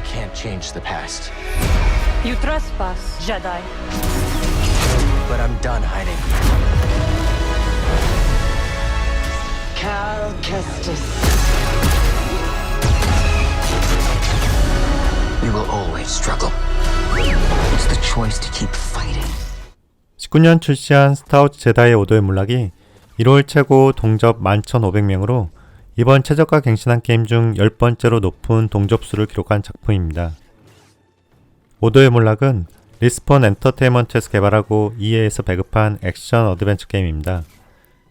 I can't change the past, You trespass, Jedi. but I'm done hiding. Cal Kestis. We will always struggle. It's the choice to keep fighting. 19년 출시한 스타워즈 제다이의 오도의 몰락이 1월 최고 동접 11,500명으로 이번 최저가 갱신한 게임 중 10번째로 높은 동접수를 기록한 작품입니다. 오도의 몰락은 리스폰 엔터테인먼트에서 개발하고 EA에서 배급한 액션 어드벤처 게임입니다.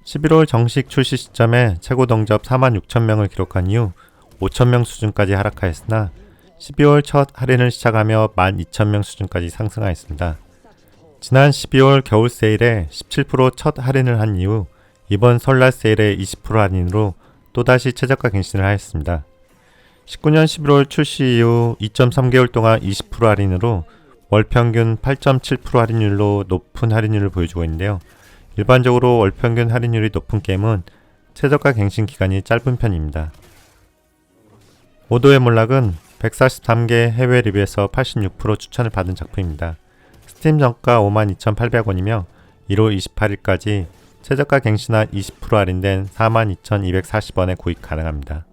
11월 정식 출시 시점에 최고 동접 46,000명을 기록한 이후 5,000명 수준까지 하락하였으나 12월 첫 할인을 시작하며 12,000명 수준까지 상승하였습니다. 지난 12월 겨울 세일에 17%첫 할인을 한 이후 이번 설날 세일에 20% 할인으로 또다시 최저가 갱신을 하였습니다. 19년 11월 출시 이후 2.3개월 동안 20% 할인으로 월 평균 8.7% 할인율로 높은 할인율을 보여주고 있는데요. 일반적으로 월 평균 할인율이 높은 게임은 최저가 갱신 기간이 짧은 편입니다. 오도의 몰락은 143개 해외 리뷰에서 86% 추천을 받은 작품입니다. 스팀 정가 52,800원이며 1월 28일까지 최저가 갱신한 20% 할인된 42,240원에 구입 가능합니다.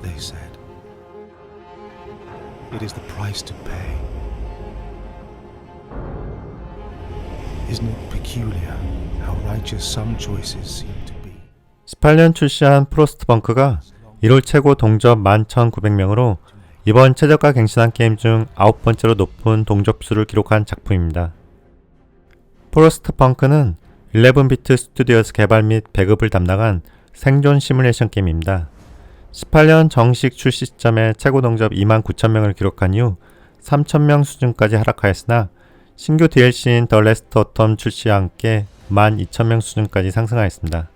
they said. It is the price to pay. Isn't it peculiar how righteous some choices seem to be? 18년 출시한 프로스트 벙크가 1월 최고 동접 11,900명으로 이번 최저가 갱신한 게임 중 아홉 번째로 높은 동접수를 기록한 작품입니다. 프로스트 펑크는 11비트 스튜디오에서 개발 및 배급을 담당한 생존 시뮬레이션 게임입니다. 18년 정식 출시 시점에 최고 동접 29,000명을 기록한 이후 3,000명 수준까지 하락하였으나 신규 DLC인 더 레스트 어텀 출시와 함께 12,000명 수준까지 상승하였습니다.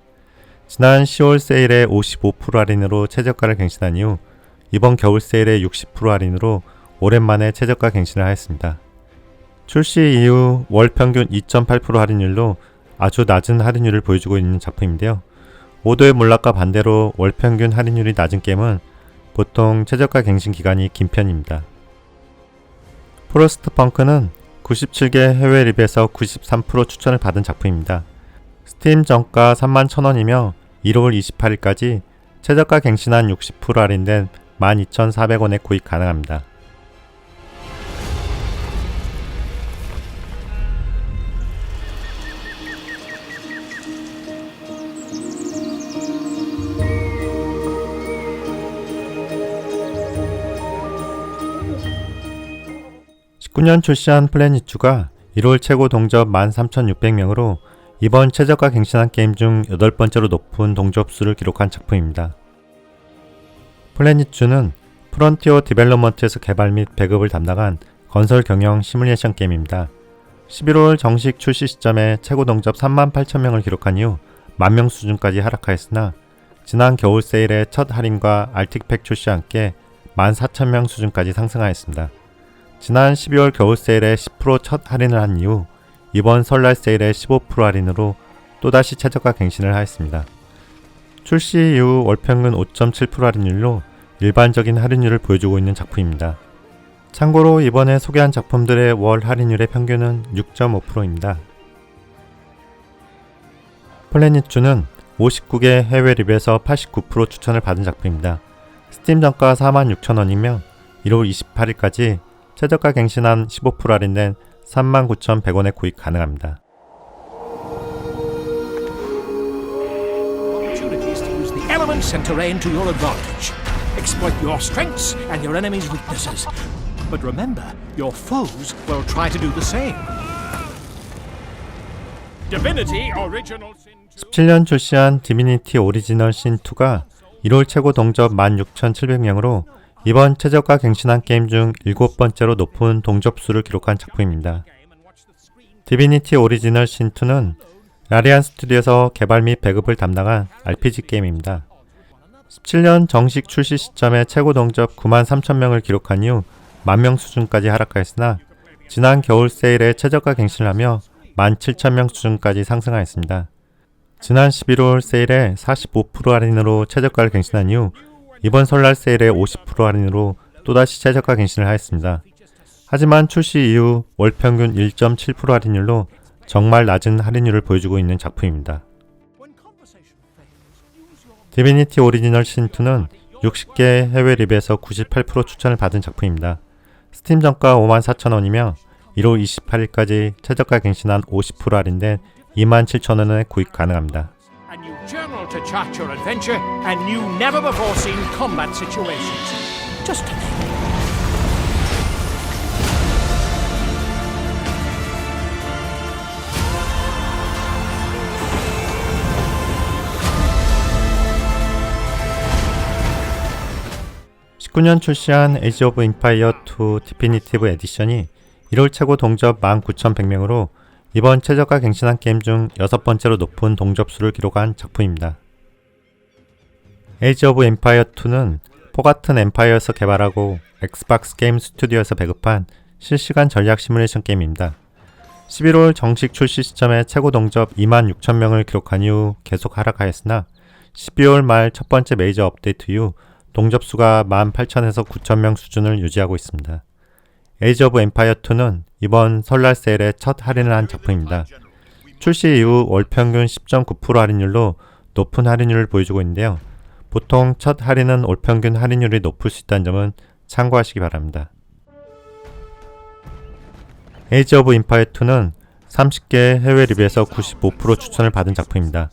지난 10월 세일에 55% 할인으로 최저가를 갱신한 이후 이번 겨울 세일에 60% 할인으로 오랜만에 최저가 갱신을 하였습니다. 출시 이후 월 평균 2.8% 할인율로 아주 낮은 할인율을 보여주고 있는 작품인데요. 오도의 몰락과 반대로 월 평균 할인율이 낮은 게임은 보통 최저가 갱신 기간이 긴 편입니다. 프로스트 펑크는 97개 해외 리뷰에서 93% 추천을 받은 작품입니다. 스팀 정가 31,000원이며 1월 28일까지 최저가 갱신한 60% 할인된 12,400원에 구입 가능합니다. (19년) 출시한 플래닛2가 1월 최고 동접 13,600명으로 이번 최저가 갱신한 게임 중 여덟 번째로 높은 동접수를 기록한 작품입니다. 플래닛2는 프론티어 디벨롭먼트에서 개발 및 배급을 담당한 건설 경영 시뮬레이션 게임입니다. 11월 정식 출시 시점에 최고 동접 38,000명을 기록한 이후 만명 수준까지 하락하였으나 지난 겨울 세일의 첫 할인과 알틱팩 출시와 함께 14,000명 수준까지 상승하였습니다. 지난 12월 겨울 세일에 10%첫 할인을 한 이후 이번 설날 세일에 15% 할인으로 또다시 최저가 갱신을 하였습니다. 출시 이후 월평균 5.7% 할인율로 일반적인 할인율을 보여주고 있는 작품입니다. 참고로 이번에 소개한 작품들의 월 할인율의 평균은 6.5%입니다. 플래닛2는 59개 해외 리뷰에서 89% 추천을 받은 작품입니다. 스팀 정가 46,000원이며 1월 28일까지 최저가 갱신한 15% 할인된 39,100원에 구입 가능합니다. Elements and terrain to your advantage. Exploit your strengths and your enemy's weaknesses. But remember, your foes will try to do the same. Divinity Original Sin 2. 17년 출시한 디미니티 오리지널 신2가 1월 최고 동접 16,700명으로 이번 최저가 갱신한 게임 중 일곱 번째로 높은 동접수를 기록한 작품입니다. 디비니티 오리지널 신2는 라리안 스튜디오에서 개발 및 배급을 담당한 RPG 게임입니다. 17년 정식 출시 시점에 최고 동접 9만 3천 명을 기록한 이후 만명 수준까지 하락하였으나 지난 겨울 세일에 최저가 갱신을 하며 17,000명 수준까지 상승하였습니다. 지난 11월 세일에 45% 할인으로 최저가를 갱신한 이후 이번 설날 세일에 50% 할인으로 또다시 최저가 갱신을 하였습니다. 하지만 출시 이후 월 평균 1.7% 할인율로 정말 낮은 할인율을 보여주고 있는 작품입니다. 디비니티 오리지널 신2는 60개 해외 리뷰에서 98% 추천을 받은 작품입니다. 스팀 정가 54,000원이며 1월 28일까지 최저가 갱신한 50% 할인된 27,000원에 구입 가능합니다. A new journal to chart your adventure, and new never before seen combat situations. Just to name. 십9년 출시한 에이지 오브 인파이어 2 디피니티브 에디션이 1월 최고 동접 19,100명으로 이번 최저가 갱신한 게임 중 여섯 번째로 높은 동접수를 기록한 작품입니다. 에이지 오브 엠파이어 2는 포같은 엠파이어에서 개발하고 엑스박스 게임 스튜디오에서 배급한 실시간 전략 시뮬레이션 게임입니다. 11월 정식 출시 시점에 최고 동접 2만 6천 명을 기록한 이후 계속 하락하였으나 12월 말 첫 번째 메이저 업데이트 이후 동접수가 18,000에서 9,000명 수준을 유지하고 있습니다. 에이지 오브 엠파이어 2는 이번 설날 세일에 첫 할인을 한 작품입니다. 출시 이후 월 평균 10.9% 할인율로 높은 할인율을 보여주고 있는데요. 보통 첫 할인은 올 평균 할인율이 높을 수 있다는 점은 참고하시기 바랍니다. 에이지 오브 인파이어 2는 30개 해외 리뷰에서 95% 추천을 받은 작품입니다.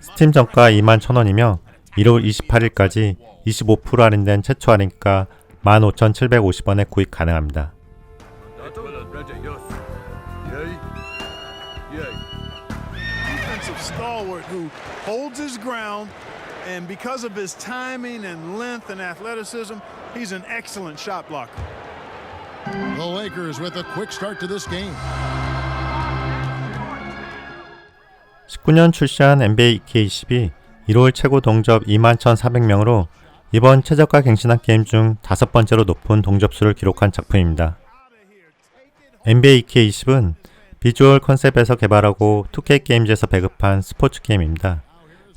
스팀 정가 21,000원이며 1월 28일까지 25% 할인된 최초 할인가 15,750원에 구입 가능합니다. defensive stalwart who holds his ground, and because of his timing and length and athleticism, he's an excellent shot blocker. The Lakers with a quick start to this game. 19년 출시한 NBA 2K22 1월 최고 동접 21,400명으로 이번 최저가 갱신한 게임 중 다섯 번째로 높은 동접수를 기록한 작품입니다. NBA 2K20은 비주얼 컨셉에서 개발하고 2K 게임즈에서 배급한 스포츠 게임입니다.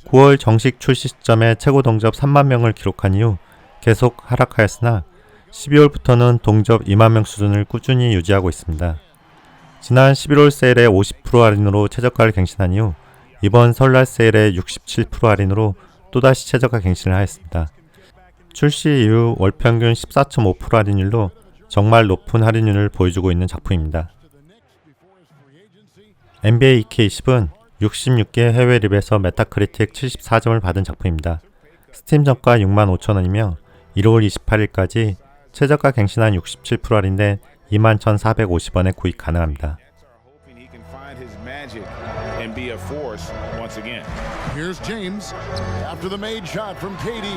9월 정식 출시 시점에 최고 동접 3만 명을 기록한 이후 계속 하락하였으나 12월부터는 동접 2만 명 수준을 꾸준히 유지하고 있습니다. 지난 11월 세일에 50% 할인으로 최저가를 갱신한 이후 이번 설날 세일에 67% 할인으로 또다시 최저가 갱신을 하였습니다. 출시 이후 월 평균 14.5% 할인율로 정말 높은 할인율을 보여주고 있는 작품입니다. NBA 2K10은 66개 해외 립에서 메타크리틱 74점을 받은 작품입니다. 스팀 정가 65,000원이며 1월 28일까지 최저가 갱신한 67% 할인된 21,450원에 구입 가능합니다. And be a force once again. Here's James after the made shot from KD.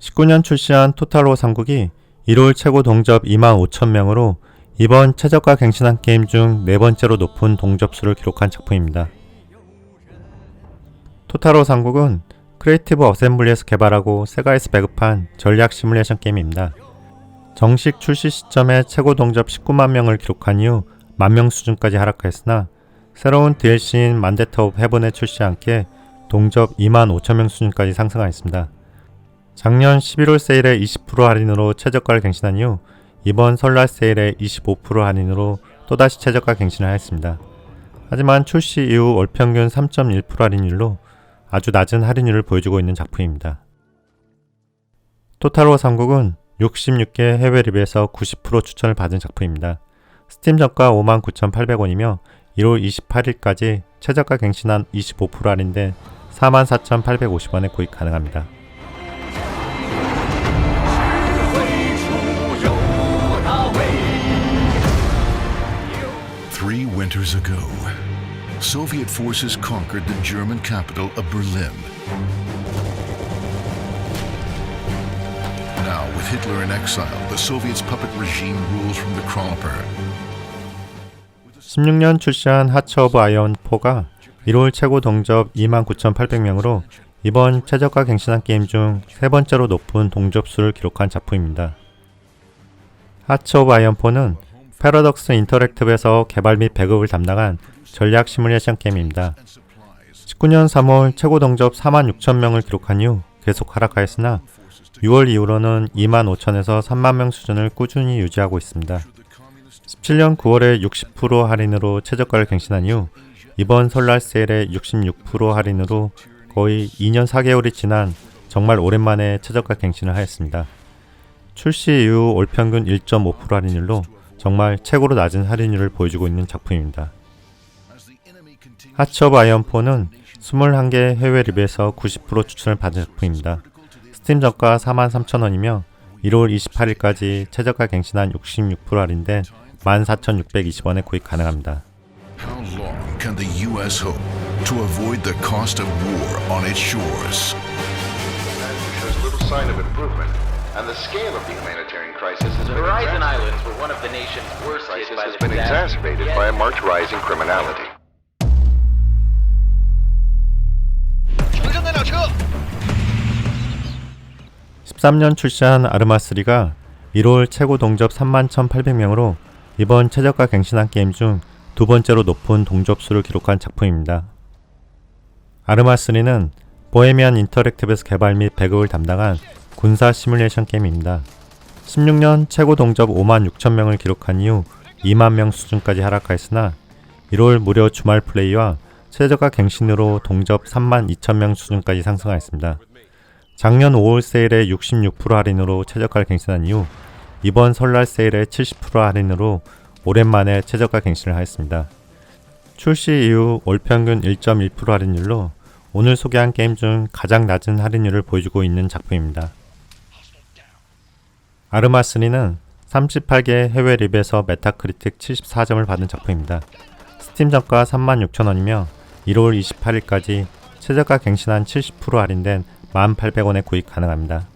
십9년 출시한 토탈로 삼국이 1월 최고 동접 2만 5천 명으로 이번 최저가 갱신한 게임 중 네 번째로 높은 동접수를 기록한 작품입니다. 토탈로 삼국은 크리에이티브 어셈블리에서 개발하고 세가에서 배급한 전략 시뮬레이션 게임입니다. 정식 출시 시점에 최고 동접 19만 명을 기록한 이후 만명 수준까지 하락하였으나 새로운 DLC인 만데터 오브 헤븐에 출시한 함께 동접 2만 5천 명 수준까지 상승하였습니다. 작년 11월 세일에 20% 할인으로 최저가를 갱신한 이후 이번 설날 세일에 25% 할인으로 또다시 최저가 갱신을 하였습니다. 하지만 출시 이후 월 평균 3.1% 할인율로 아주 낮은 할인율을 보여주고 있는 작품입니다. 토탈워 3국은 66개 해외 리뷰에서 90% 추천을 받은 작품입니다. 스팀 정가 59,800원이며 1월 28일까지 최저가 갱신한 25% 할인된 44,850원에 구입 가능합니다. Three winters ago, Soviet forces conquered the German capital of Berlin. Now, with Hitler in exile, the Soviets' puppet regime rules from the Kronper. 16년 출시한 하츠 오브 아이언 4가 1월 최고 동접 29,800명으로 이번 최저가 갱신한 게임 중 세 번째로 높은 동접수를 기록한 작품입니다. 하츠 오브 아이언 4는 패러독스 인터랙티브에서 개발 및 배급을 담당한 전략 시뮬레이션 게임입니다. 19년 3월 최고 동접 46,000명을 기록한 이후 계속 하락하였으나 6월 이후로는 2만 5천에서 3만 명 수준을 꾸준히 유지하고 있습니다. 17년 9월에 60% 할인으로 최저가를 갱신한 이후 이번 설날 세일에 66% 할인으로 거의 2년 4개월이 지난 정말 오랜만에 최저가 갱신을 하였습니다. 출시 이후 올 평균 1.5% 할인율로 정말 최고로 낮은 할인율을 보여주고 있는 작품입니다. 하츠 오브 아이언 4는 21개 해외 리뷰에서 90% 추천을 받은 작품입니다. 스팀 저가 43,000원이며 1월 28일까지 최저가 갱신한 66% 할인된 14,620원에 구입 가능합니다. How long can the U.S. hope to avoid the cost of war on its shores? shows little sign of improvement, and the scale of the humanitarian crisis has The been, Horizon exacerbated. Islands were one of the nation's worst hit crisis by has the been disaster. exacerbated by a marked rise in criminality. 13년 출시한 아르마3가 1월 최고 동접 31,800명으로 이번 최저가 갱신한 게임 중 두 번째로 높은 동접수를 기록한 작품입니다. 아르마3는 보헤미안 인터랙티브에서 개발 및 배급을 담당한 군사 시뮬레이션 게임입니다. 16년 최고 동접 5만 6천 명을 기록한 이후 2만 명 수준까지 하락하였으나 1월 무료 주말 플레이와 최저가 갱신으로 동접 3만 2천 명 수준까지 상승하였습니다. 작년 5월 세일에 66% 할인으로 최저가를 갱신한 이후 이번 설날 세일에 70% 할인으로 오랜만에 최저가 갱신을 하였습니다. 출시 이후 월 평균 1.1% 할인율로 오늘 소개한 게임 중 가장 낮은 할인율을 보여주고 있는 작품입니다. 아르마3는 38개 해외 리뷰에서 메타크리틱 74점을 받은 작품입니다. 스팀 정가 36,000원이며 1월 28일까지 최저가 갱신한 70% 할인된 1,800원에 구입 가능합니다.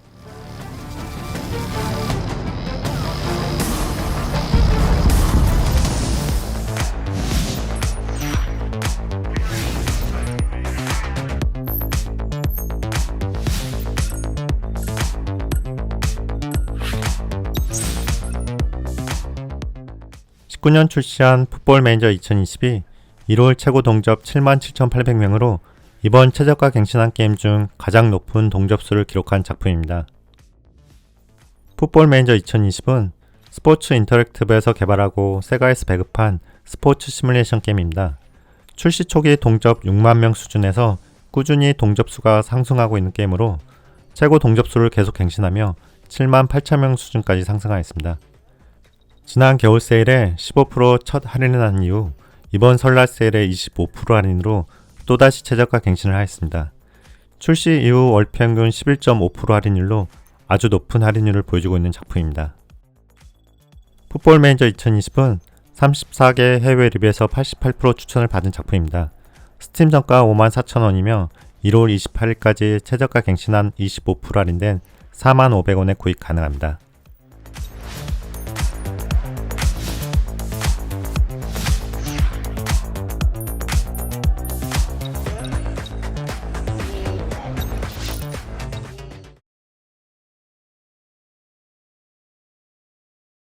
(19년) 출시한 풋볼 매니저 2022 1월 최고 동접 77,800명으로 이번 최저가 갱신한 게임 중 가장 높은 동접수를 기록한 작품입니다. 풋볼 매니저 2020은 스포츠 인터랙티브에서 개발하고 세가에서 배급한 스포츠 시뮬레이션 게임입니다. 출시 초기 동접 6만 명 수준에서 꾸준히 동접수가 상승하고 있는 게임으로 최고 동접수를 계속 갱신하며 7만 8천 명 수준까지 상승하였습니다. 지난 겨울 세일에 15%첫 할인을 한 이후 이번 설날 세일에 25% 할인으로 또다시 최저가 갱신을 하였습니다. 출시 이후 월 평균 11.5% 할인율로 아주 높은 할인율을 보여주고 있는 작품입니다. 풋볼 매니저 2020은 34개 해외 리뷰에서 88% 추천을 받은 작품입니다. 스팀 정가 54,000원이며 1월 28일까지 최저가 갱신한 25% 할인된 45,500원에 구입 가능합니다.